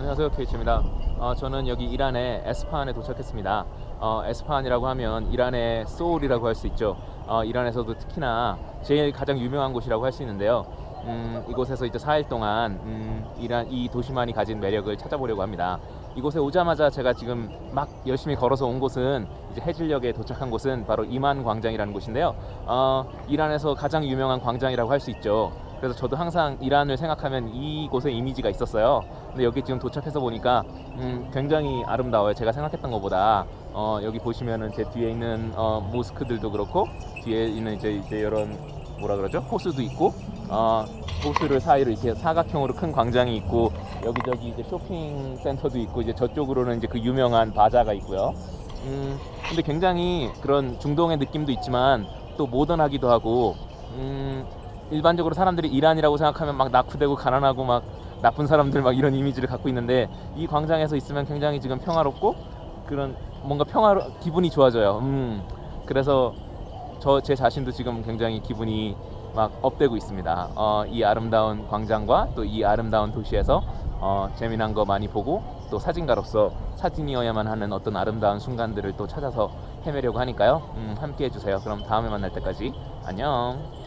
안녕하세요 케이츠입니다. 어, 저는 여기 이란의 에스파한에 도착했습니다. 어, 에스파한이라고 하면 이란의 소울이라고 할 수 있죠. 어, 이란에서도 특히나 제일 가장 유명한 곳이라고 할 수 있는데요. 음, 이곳에서 이제 4일 동안 음, 이란 이 도시만이 가진 매력을 찾아보려고 합니다. 이곳에 오자마자 제가 지금 막 열심히 걸어서 온 곳은 이제 해질역에 도착한 곳은 바로 이만 광장이라는 곳인데요. 어, 이란에서 가장 유명한 광장이라고 할 수 있죠. 그래서 저도 항상 이란을 생각하면 이곳에 이미지가 있었어요. 근데 여기 지금 도착해서 보니까 음, 굉장히 아름다워요. 제가 생각했던 것보다 어, 여기 보시면은 제 뒤에 있는 어, 모스크들도 그렇고 뒤에 있는 이제 이제 이런 뭐라 그러죠? 호수도 있고 어, 호수를 사이로 이렇게 사각형으로 큰 광장이 있고 여기저기 이제 쇼핑 센터도 있고 이제 저쪽으로는 이제 그 유명한 바자가 있고요. 음, 근데 굉장히 그런 중동의 느낌도 있지만 또 모던하기도 하고 음, 일반적으로 사람들이 이란이라고 생각하면 막 낙후되고 가난하고 막 나쁜 사람들 막 이런 이미지를 갖고 있는데 이 광장에서 있으면 굉장히 지금 평화롭고 그런 뭔가 평화로 기분이 좋아져요. 음, 그래서 저 제 자신도 지금 굉장히 기분이 막 업되고 있습니다. 어, 이 아름다운 광장과 또 이 아름다운 도시에서 어, 재미난 거 많이 보고 또 사진가로서 사진이어야만 하는 어떤 아름다운 순간들을 또 찾아서 헤매려고 하니까요. 음, 함께 해주세요. 그럼 다음에 만날 때까지 안녕.